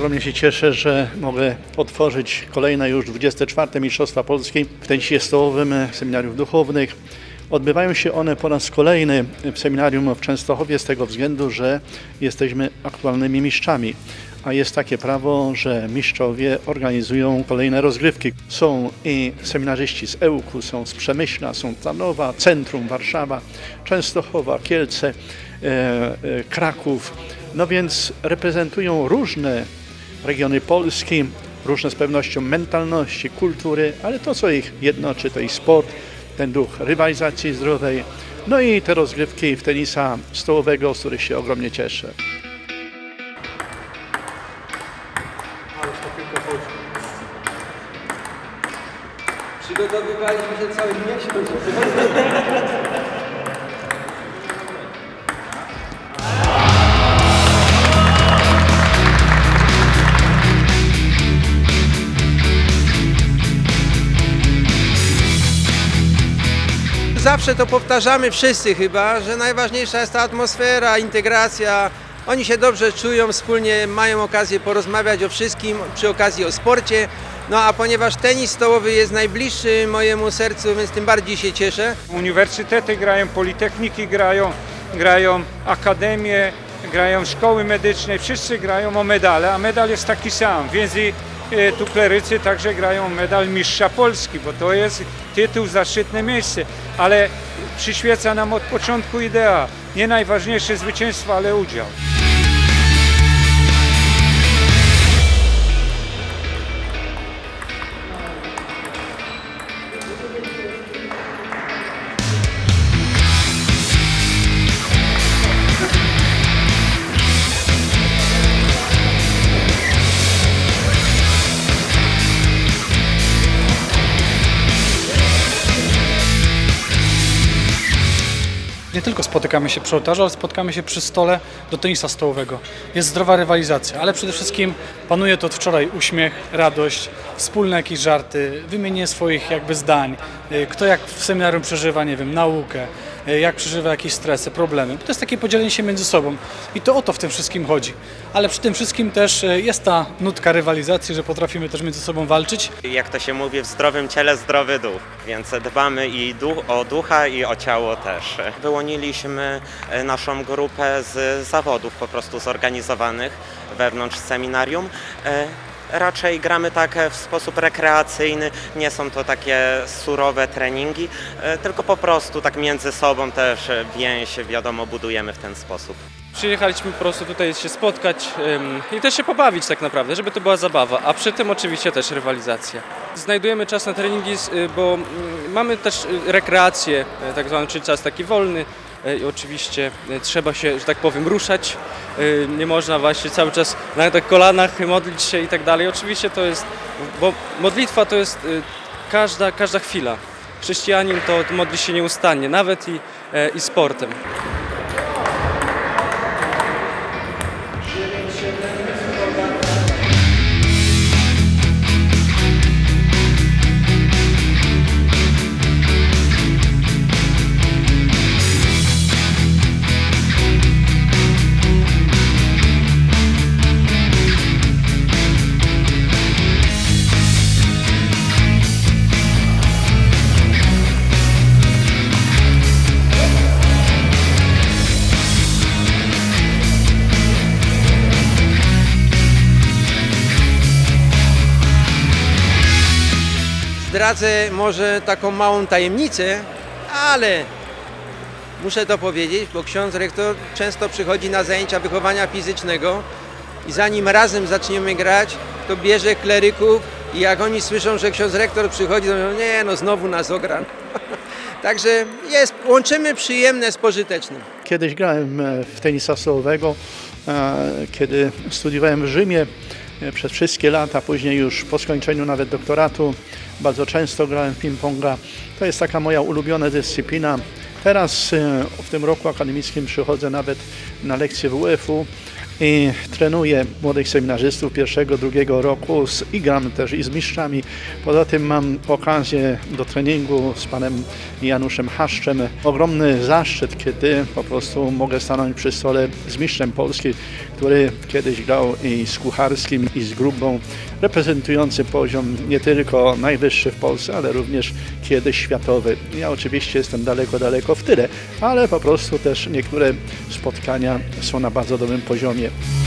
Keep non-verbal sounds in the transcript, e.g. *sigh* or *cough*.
Ogromnie się cieszę, że mogę otworzyć kolejne już 24. Mistrzostwa Polski w tenisie stołowym seminariów duchownych. Odbywają się one po raz kolejny w seminarium w Częstochowie z tego względu, że jesteśmy aktualnymi mistrzami. A jest takie prawo, że mistrzowie organizują kolejne rozgrywki. Są i seminarzyści z Ełku, są z Przemyśla, są Tarnowa, Centrum, Warszawa, Częstochowa, Kielce, e, e, Kraków. No więc reprezentują różne regiony Polski, różne z pewnością mentalności, kultury, ale to, co ich jednoczy, to i sport, ten duch rywalizacji zdrowej, no i te rozgrywki w tenisa stołowego, z których się ogromnie cieszę. Przygotowywaliśmy się cały miesiąc. Zawsze to powtarzamy wszyscy chyba, że najważniejsza jest ta atmosfera, integracja. Oni się dobrze czują, wspólnie mają okazję porozmawiać o wszystkim, przy okazji o sporcie. No a ponieważ tenis stołowy jest najbliższy mojemu sercu, więc tym bardziej się cieszę. Uniwersytety grają, politechniki grają, grają akademie, grają szkoły medyczne, wszyscy grają o medale, a medal jest taki sam, więc i tu klerycy także grają medal mistrza Polski, bo to jest tytuł, zaszczytne miejsce, ale przyświeca nam od początku idea, nie najważniejsze zwycięstwo, ale udział. Nie tylko spotykamy się przy ołtarzu, ale spotykamy się przy stole do tenisa stołowego. Jest zdrowa rywalizacja, ale przede wszystkim panuje to od wczoraj uśmiech, radość, wspólne jakieś żarty, wymienienie swoich jakby zdań, y, kto jak w seminarium przeżywa, nie wiem, naukę, jak przeżywa jakieś stresy, problemy. To jest takie podzielenie się między sobą i to o to w tym wszystkim chodzi. Ale przy tym wszystkim też y, jest ta nutka rywalizacji, że potrafimy też między sobą walczyć Jak to się mówi, w zdrowym ciele zdrowy duch, więc dbamy i duch, o ducha i o ciało też. Wyłoniliśmy e, naszą grupę z zawodów po prostu zorganizowanych wewnątrz seminarium. Raczej gramy tak e, w sposób rekreacyjny, nie są to takie surowe treningi, e, tylko po prostu tak między sobą też e, więź, wiadomo, budujemy w ten sposób. Przyjechaliśmy po prostu tutaj się spotkać ym, i też się pobawić tak naprawdę, żeby to była zabawa, a przy tym oczywiście też rywalizacja. Znajdujemy czas na treningi, y, bo mm, mamy też y, rekreację, tak zwany, czyli czas taki wolny i oczywiście y, trzeba się, że tak powiem, ruszać. Y, Nie można właśnie cały czas na tak kolanach modlić się i tak dalej. Oczywiście to jest, bo modlitwa to jest każda, każda chwila. Chrześcijanin to, modli się nieustannie, nawet i, e, i sportem. Zdradzę może taką małą tajemnicę, ale muszę to powiedzieć, bo ksiądz rektor często przychodzi na zajęcia wychowania fizycznego i zanim razem zaczniemy grać, to bierze kleryków i jak oni słyszą, że ksiądz rektor przychodzi, to mówią, nie no, znowu nas ogra. *laughs* Także jest, łączymy przyjemne z pożytecznym. Kiedyś grałem e, w tenisa stołowego, e, kiedy studiowałem w Rzymie przez wszystkie lata, później już po skończeniu nawet doktoratu bardzo często grałem ping-ponga. To jest taka moja ulubiona dyscyplina. Teraz e, w tym roku akademickim przychodzę nawet na lekcje WF-u i trenuję młodych seminarzystów pierwszego, drugiego roku z, i gram też i z mistrzami. Poza tym mam okazję do treningu z panem Januszem Haszczem. Ogromny zaszczyt, kiedy po prostu mogę stanąć przy stole z mistrzem Polski, który kiedyś grał i z Kucharskim i z Grubą, reprezentujący poziom nie tylko najwyższy w Polsce, ale również kiedyś światowy. Ja oczywiście jestem daleko, daleko w tyle, ale po prostu też niektóre spotkania są na bardzo dobrym poziomie. you.